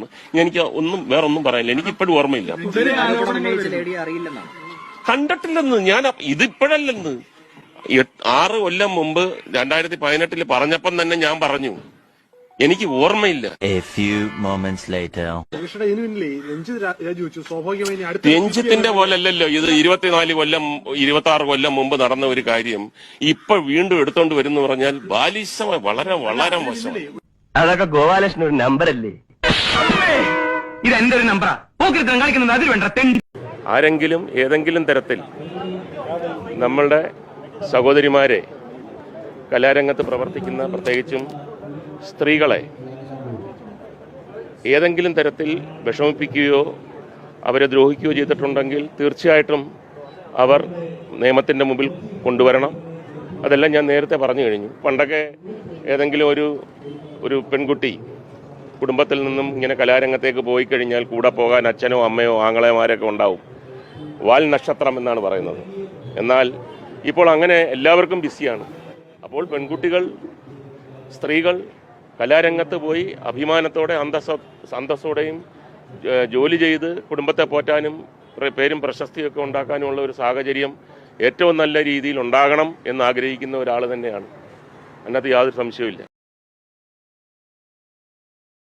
നടക്കുന്നു. എനിക്ക് ഒന്നും വേറെ ഒന്നും പറയാനില്ല. എനിക്ക് ഇപ്പോഴും ഓർമ്മയില്ല. കണ്ടിട്ടില്ലെന്ന് ഞാൻ ഇതിപ്പോഴല്ലെന്ന് ആറ് കൊല്ലം മുമ്പ് രണ്ടായിരത്തി പതിനെട്ടിൽ പറഞ്ഞപ്പം തന്നെ ഞാൻ പറഞ്ഞു. എനിക്ക് ഓർമ്മയില്ല. രഞ്ജിത്തിന്റെ പോലല്ലല്ലോ ഇത് ഇരുപത്തിനാല് കൊല്ലം ഇരുപത്തി ആറ് കൊല്ലം മുമ്പ് നടന്ന ഒരു കാര്യം. ഇപ്പൊ വീണ്ടും എടുത്തോണ്ട് വരുന്നു പറഞ്ഞാൽ ബാലിശമായി വളരെ വളരെ മോശം അതൊക്കെ ഗോപാലകൃഷ്ണൻ ഒരു നമ്പറല്ലേ? ഇത് എന്റെ ഒരു നമ്പറാ? പോക്കിരുത്തം കളിക്കുന്നത് അതിൽ വേണ്ട തെണ്ടി. ആരെങ്കിലും ഏതെങ്കിലും തരത്തിൽ നമ്മളുടെ സഹോദരിമാരെ കലാരംഗത്ത് പ്രവർത്തിക്കുന്ന പ്രത്യേകിച്ചും സ്ത്രീകളെ ഏതെങ്കിലും തരത്തിൽ വിഷമിപ്പിക്കുകയോ അവരെ ദ്രോഹിക്കുകയോ ചെയ്തിട്ടുണ്ടെങ്കിൽ തീർച്ചയായിട്ടും അവർ നിയമത്തിന്റെ മുമ്പിൽ കൊണ്ടുവരണം. അതെല്ലാം ഞാൻ നേരത്തെ പറഞ്ഞു കഴിഞ്ഞു. പണ്ടൊക്കെ ഏതെങ്കിലും ഒരു ഒരു പെൺകുട്ടി കുടുംബത്തിൽ നിന്നും ഇങ്ങനെ കലാരംഗത്തേക്ക് പോയി കഴിഞ്ഞാൽ കൂടെ പോകാൻ അച്ഛനോ അമ്മയോ ആങ്ങളെമാരൊക്കെ ഉണ്ടാവും. വാൽ നക്ഷത്രം എന്നാണ് പറയുന്നത്. എന്നാൽ ഇപ്പോൾ അങ്ങനെ എല്ലാവർക്കും ബിസിയാണ്. അപ്പോൾ പെൺകുട്ടികൾ സ്ത്രീകൾ കലാരംഗത്ത് പോയി അഭിമാനത്തോടെ അന്തസ്സ അന്തസ്സോടെയും ജോലി ചെയ്ത് കുടുംബത്തെ പോറ്റാനും പേരും പ്രശസ്തിയൊക്കെ ഉണ്ടാക്കാനുമുള്ള ഒരു സാഹചര്യം ഏറ്റവും നല്ല രീതിയിൽ ഉണ്ടാകണം എന്ന് ആഗ്രഹിക്കുന്ന ഒരാൾ തന്നെയാണ്. അതിനകത്ത് യാതൊരു സംശയവുമില്ല.